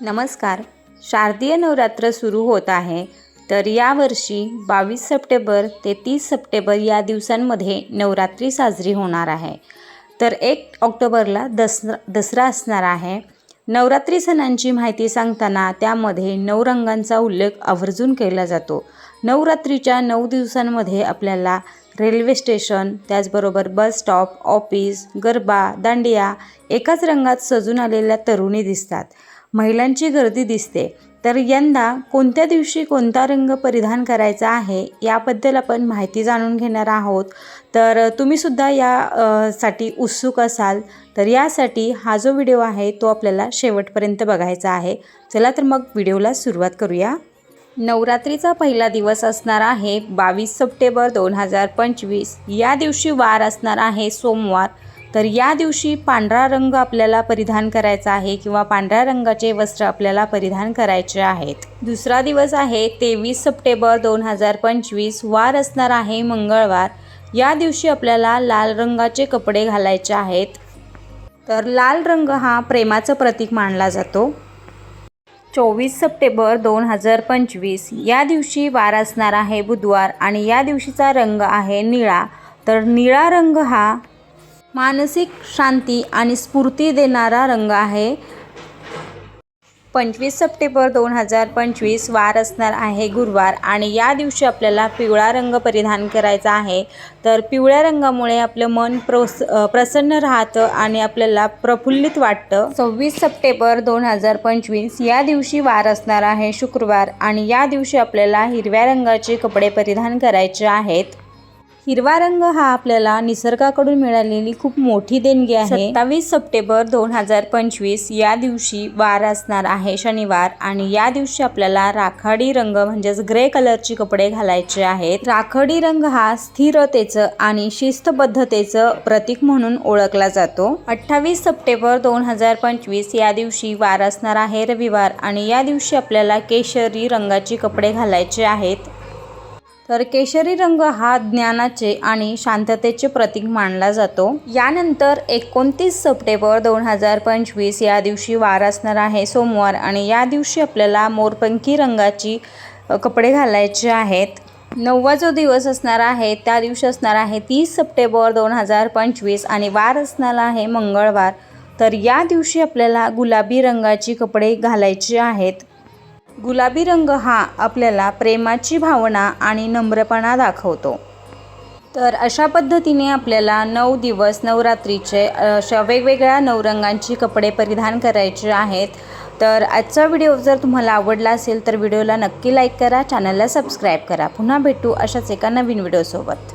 नमस्कार. शारदीय नवरात्र सुरू होत आहे. तर यावर्षी बावीस सप्टेंबर ते तीस सप्टेंबर या दिवसांमध्ये नवरात्री साजरी होणार आहे. तर एक ऑक्टोबरला दसरा दसरा असणार आहे. नवरात्री सणांची माहिती सांगताना त्यामध्ये नऊ रंगांचा उल्लेख आवर्जून केला जातो. नवरात्रीच्या नऊ दिवसांमध्ये आपल्याला रेल्वे स्टेशन त्याचबरोबर bus stop office garba dandiya एकाच रंगात सजून आलेल्या तरुणी दिसतात. महिलांची गर्दी दिसते. तर यंदा कोणत्या दिवशी कोणता रंग परिधान करायचा आहे याबद्दल आपण माहिती जाणून घेणार आहोत. तर तुम्हीसुद्धा या साठी उत्सुक असाल. तर यासाठी हा जो व्हिडिओ आहे तो आपल्याला शेवटपर्यंत बघायचा आहे. चला तर मग व्हिडिओला सुरुवात करूया. नवरात्रीचा पहिला दिवस असणार आहे बावीस सप्टेंबर दोन हजार पंचवीस. या दिवशी वार असणार आहे सोमवार. तर या दिवशी पांढरा रंग आपल्याला परिधान करायचा आहे किंवा पांढऱ्या रंगाचे वस्त्र आपल्याला परिधान करायचे आहेत. दुसरा दिवस आहे तेवीस सप्टेंबर दोन हजार पंचवीस. वार असणार आहे मंगळवार. या दिवशी आपल्याला लाल रंगाचे कपडे घालायचे आहेत. तर लाल रंग हा प्रेमाचं प्रतीक मानला जातो. चोवीस सप्टेंबर दोन हजार पंचवीस. या दिवशी वार असणार आहे बुधवार आणि या दिवशीचा रंग आहे निळा. तर निळा रंग हा मानसिक शांती आणि स्फूर्ती देणारा रंग आहे. पंचवीस सप्टेंबर दोन हजार पंचवीस वार असणार आहे गुरुवार आणि या दिवशी आपल्याला पिवळा रंग परिधान करायचा आहे. तर पिवळ्या रंगामुळे आपलं मन प्रोस प्रसन्न राहतं आणि आपल्याला प्रफुल्लित वाटतं. सव्वीस सप्टेंबर दोन हजार पंचवीस या दिवशी वार असणार आहे शुक्रवार आणि या दिवशी आपल्याला हिरव्या रंगाचे कपडे परिधान करायचे आहेत. हिरवा रंग हा आपल्याला निसर्गाकडून मिळालेली खूप मोठी देणगी आहे. सत्तावीस सप्टेंबर दोन हजार पंचवीस या दिवशी वार असणार आहे शनिवार आणि या दिवशी आपल्याला राखाडी रंग म्हणजेच ग्रे कलरचे कपडे घालायचे आहेत. राखाडी रंग हा स्थिरतेचं आणि शिस्तबद्धतेचं प्रतीक म्हणून ओळखला जातो. अठ्ठावीस सप्टेंबर दोन हजार पंचवीस या दिवशी वार असणार आहे रविवार आणि या दिवशी आपल्याला केशरी रंगाचे कपडे घालायचे आहेत. तर केशरी रंग हा ज्ञानाचे आणि शांततेचे प्रतीक मानला जातो. यानंतर एकोणतीस सप्टेंबर दोन हजार पंचवीस या दिवशी वार असणार आहे सोमवार आणि या दिवशी आपल्याला मोरपंखी रंगाची कपडे घालायचे आहेत. नववा जो दिवस असणार आहे त्या दिवशी असणार आहे तीस सप्टेंबर दोन हजार पंचवीस आणि वार असणार आहे मंगळवार. तर या दिवशी आपल्याला गुलाबी रंगाची कपडे घालायचे आहेत. गुलाबी रंग हा आपल्याला प्रेमाची भावना आणि नम्रपणा दाखवतो. तर अशा पद्धतीने आपल्याला नऊ दिवस नवरात्रीचे अशा वेगवेगळ्या नऊ रंगांची कपडे परिधान करायचे आहेत. तर आजचा व्हिडिओ जर तुम्हाला आवडला असेल तर व्हिडिओला नक्की लाईक करा चॅनलला सबस्क्राईब करा. पुन्हा भेटू अशाच एका नवीन व्हिडिओसोबत.